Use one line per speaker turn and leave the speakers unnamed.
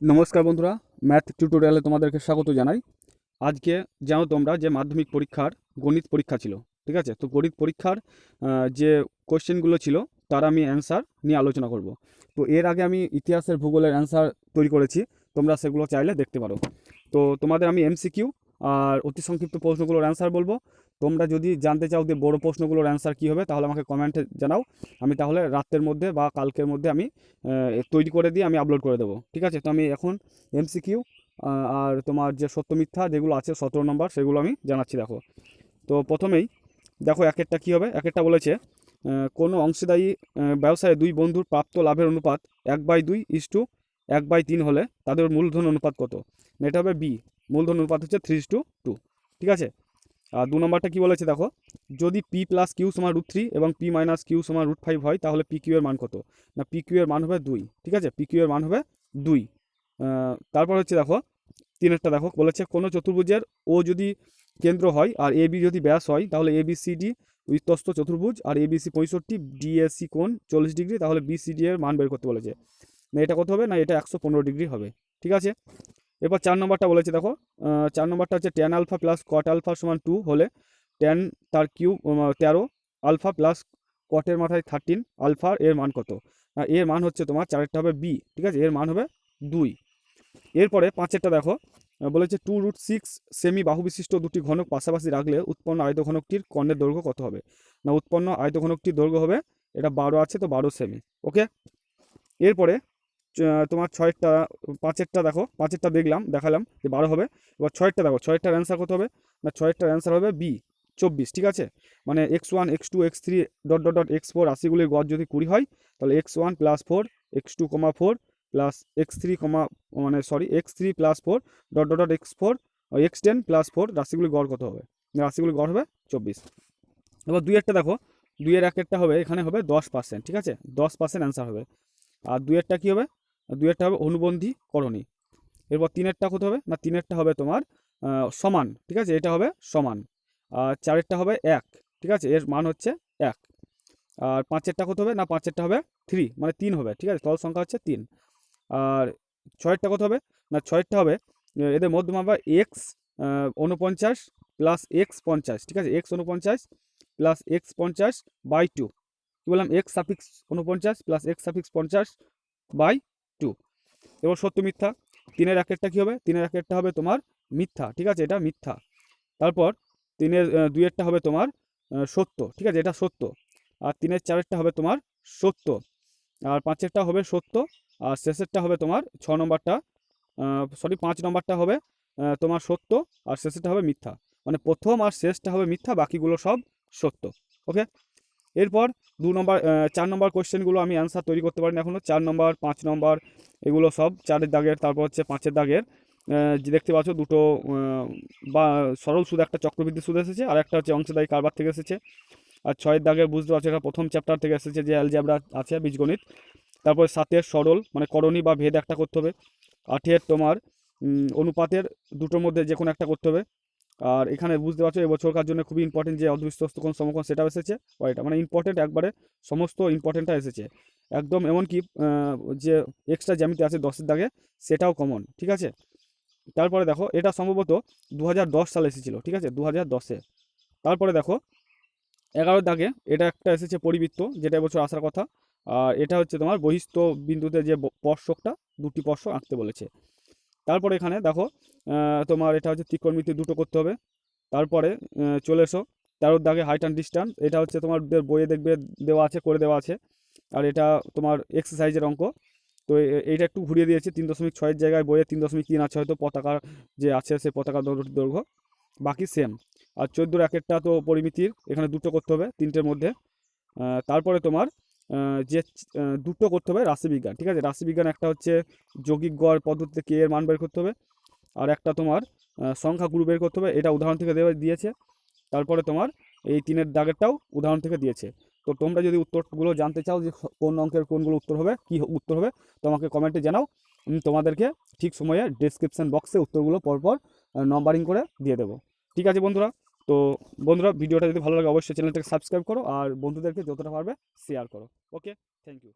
নমস্কার বন্ধুরা, ম্যাথ টিউটোরিয়ালে তোমাদেরকে স্বাগত জানাই। আজকে জানো তোমরা যে মাধ্যমিক পরীক্ষার গণিত পরীক্ষা ছিল, ঠিক আছে? তো গণিত পরীক্ষার যে কোয়েশ্চেনগুলো ছিল, তার আমি অ্যান্সার নিয়ে আলোচনা করব। তো এর আগে আমি ইতিহাসের ভূগোলের অ্যান্সার তৈরি করেছি, তোমরা সেগুলো চাইলে দেখতে পারো। তো তোমাদের আমি এমসিকিউ আর অতি সংক্ষিপ্ত প্রশ্নগুলোর অ্যান্সার বলব। তোমরা যদি জানতে চাও যে বড় প্রশ্নগুলোর অ্যান্সার কী হবে, তাহলে আমাকে কমেন্টে জানাও। আমি তাহলে রাতের মধ্যে বা কালকের মধ্যে আমি তৈরি করে দিয়ে আমি আপলোড করে দেবো। ঠিক আছে? তো আমি এখন এমসিকিউ আর তোমার যে সত্য মিথ্যা যেগুলো আছে, সতেরো নম্বর সেগুলো আমি জানাচ্ছি, দেখো। তো প্রথমেই দেখো এক একটা কী হবে? এক একটা বলেছে কোনো অংশীদায়ী ব্যবসায়ে দুই বন্ধুর প্রাপ্ত লাভের অনুপাত এক বাই দুই ইস টু এক বাই তিন হলে তাদের মূলধন অনুপাত কত? এটা হবে বি মূলধন অনুপাত হচ্ছে থ্রি টু টু ঠিক আছে? আর দু নম্বরটা কী বলেছে দেখো? যদি পি প্লাস কিউ সমান রুট থ্রি এবং পি মাইনাস কিউ সমান রুট ফাইভ হয়, তাহলে পি কিউ এর মান কত? না পি কিউ এর মান হবে দুই, ঠিক আছে? পি কিউ এর মান হবে দুই। তারপর হচ্ছে দেখো, তিনেরটা দেখো, বলেছে কোনো চতুর্ভুজের ও যদি কেন্দ্র হয় আর এ বি যদি ব্যাস হয়, তাহলে এ বি সি ডি উত্তস্ত চতুর্ভুজ আর এ বি সি পঁয়ষট্টি ডিএসসি কোণ চল্লিশ ডিগ্রি, তাহলে বি সি ডি এর মান বের করতে বলেছে। না, এটা কত হবে? না, এটা একশো পনেরো ডিগ্রি হবে, ঠিক আছে? এরপর চার নম্বরটা বলেছে, দেখো। চার নম্বরটা হচ্ছে tan alpha plus cot alpha সমান টু হলে ট্যান তার কিউ তেরো আলফা প্লাস কটের মাথায় থার্টিন আলফার এর মান কত? এর মান হচ্ছে তোমার, চারেরটা হবে বি ঠিক আছে? এর মান হবে দুই। এরপরে পাঁচেরটা দেখো বলেছে টু রুট সিক্স সেমি বাহু বিশিষ্ট দুটি ঘনক পাশাপাশি রাখলে উৎপন্ন আয়ত ঘনকটির কর্ণের দৈর্ঘ্য কত হবে? না, উৎপন্ন আয়ত ঘনকটির দৈর্ঘ্য হবে, এটা বারো আছে, তো বারো সেমি ওকে এরপরে তোমার ছয়েরটা পাঁচেরটা দেখো, পাঁচেরটা দেখলাম, দেখালাম যে বারো হবে। এবার ছয়েরটা দেখো ছয়েরটার অ্যান্সার কত হবে? না ছয়েরটার অ্যান্সার হবে বি চব্বিশ, ঠিক আছে? মানে X one X two X three dot dot dot X four রাশিগুলির গড় যদি কুড়ি হয়, তাহলে X one plus four X two কমা ফোর প্লাস এক্স থ্রি কমা মানে sorry X three plus four dot dot dot X four X ten plus four রাশিগুলির গড় কত হবে? রাশিগুলির গড় হবে চব্বিশ। এবার দুইয়েরটা দেখো, দুইয়ের একটা হবে, এখানে হবে দশ পার্সেন্ট ঠিক আছে? দশ পার্সেন্ট অ্যান্সার হবে। আর দুইয়েরটা কী হবে? দুইয়েরটা হবে অনুবন্ধী করণী। এরপর তিনেরটা কত হবে? না, তিনেরটা হবে তোমার সমান, ঠিক আছে? এটা হবে সমান। আর চারেরটা হবে এক, ঠিক আছে? এর মান হচ্ছে এক। আর পাঁচেরটা কত হবে? না, পাঁচেরটা হবে থ্রি মানে তিন হবে, ঠিক আছে? তল সংখ্যা হচ্ছে তিন। আর ছয়েরটা কত হবে? না, ছয়েরটা হবে এদের মধ্যমা হবে এক্স উনপঞ্চাশ প্লাস এক্স পঞ্চাশ, ঠিক আছে? এক্স উনপঞ্চাশ প্লাস এক্স পঞ্চাশ বাই টু কী বললাম? এক্স সাফিক্স উনপঞ্চাশ প্লাস এক্স সাফিক্স পঞ্চাশ বাই টু এবার সত্য মিথ্যা। তিনের একেরটা কী হবে? তিনের একেরটা হবে তোমার মিথ্যা, ঠিক আছে? এটা মিথ্যা। তারপর তিনের দুইয়েরটা হবে তোমার সত্য, ঠিক আছে? এটা সত্য। আর তিনের চারেরটা হবে তোমার সত্য। আর পাঁচেরটা হবে সত্য। আর শেষেরটা হবে তোমার ছ নম্বরটা সরি পাঁচ নম্বরটা হবে তোমার সত্য। আর শেষেরটা হবে মিথ্যা। মানে প্রথম আর শেষটা হবে মিথ্যা, বাকিগুলো সব সত্য। ওকে এরপর দু নম্বর চার নম্বর কোয়েশ্চেনগুলো আমি অ্যান্সার তৈরি করতে পারিনি এখনও চার নম্বর, পাঁচ নম্বর, এগুলো সব চারের দাগের, তারপর হচ্ছে পাঁচের দাগের। যে দেখতে পাচ্ছ দুটো বা সরল সুদ, একটা চক্রবৃদ্ধি সুদ এসেছে, আর একটা হচ্ছে অংশদায়ী কারবার থেকে এসেছে। আর ছয়ের দাগের বুঝতে পারছ, এটা প্রথম চ্যাপ্টার থেকে এসেছে যে অ্যালজাবরা আছে, বীজগণিত। তারপর সাতের সরল মানে করণী বা ভেদ একটা করতে হবে। আঠের তোমার অনুপাতের দুটোর মধ্যে যে কোনো একটা করতে হবে। আর এখানে বুঝতে পারছ এবছরকার জন্য খুবই ইম্পর্টেন্ট যে কোন সমকোণ সেটাও এসেছে ও এটা মানে ইম্পর্টেন্ট একবারে সমস্ত ইম্পর্টেন্টটা এসেছে। একদম এমনকি যে এক্সট্রা জ্যামিতি আছে দশের দাগে, সেটাও কমন ঠিক আছে? তারপরে দেখো, এটা সম্ভবত দু সালে এসেছিল, ঠিক আছে? দু হাজার দশে। তারপরে দেখো, এগারোর দাগে এটা একটা এসেছে পরিবৃত্ত, যেটা এবছর আসার কথা। আর এটা হচ্ছে তোমার বহিস্থ বিন্দুতে যে স্পর্শকটা, দুটি স্পর্শক আঁকতে বলেছে। তারপরে এখানে দেখো তোমার এটা হচ্ছে ত্রিকোণমিতি দুটো করতে হবে। তারপরে চলে এসো। তেরোর দাগে হাইট অ্যান্ড ডিস্ট্যান্স এটা হচ্ছে তোমার বইয়ে দেখবে দেওয়া আছে, করে দেওয়া আছে। আর এটা তোমার এক্সারসাইজের অঙ্ক। তো এইটা একটু ঘুরিয়ে দিয়েছে, তিন দশমিক ছয়ের জায়গায় বইয়ে তিন দশমিক তিন আছে, হয়তো পতাকার যে আছে সে পতাকা দৈর্ঘ্য বাকি সেম আর চোদ্দোর একেরটা তো পরিমিতির, এখানে দুটো করতে হবে, তিনটের মধ্যে। তারপরে তোমার যে দুটো করতে হবে, রাশিবিজ্ঞান, ঠিক আছে? রাশিবিজ্ঞান একটা হচ্ছে যৌগিক গড় পদ্ধতিতে কে এর মান বের করতে হবে, আর একটা তোমার সংখ্যা গুরু বের করতে হবে, এটা উদাহরণ থেকে দেওয়া, দিয়েছে। তারপরে তোমার এই তিনের দাগেরটাও উদাহরণ থেকে দিয়েছে। তো তোমরা যদি উত্তরগুলো জানতে চাও যে কোন অঙ্কের কোনগুলো উত্তর হবে, কি উত্তর হবে, তোমাকে কমেন্টে জানাও তোমাদেরকে ঠিক সময়ে ডেসক্রিপশন বক্সে উত্তরগুলো পরপর নম্বরিং করে দিয়ে দেবো। ঠিক আছে বন্ধুরা? তো বন্ধুরা, ভিডিওটা যদি ভালো লাগে, অবশ্যই চ্যানেলটাকে সাবস্ক্রাইব করো আর বন্ধুদেরকে যতটা পারবে শেয়ার করো। Okay thank you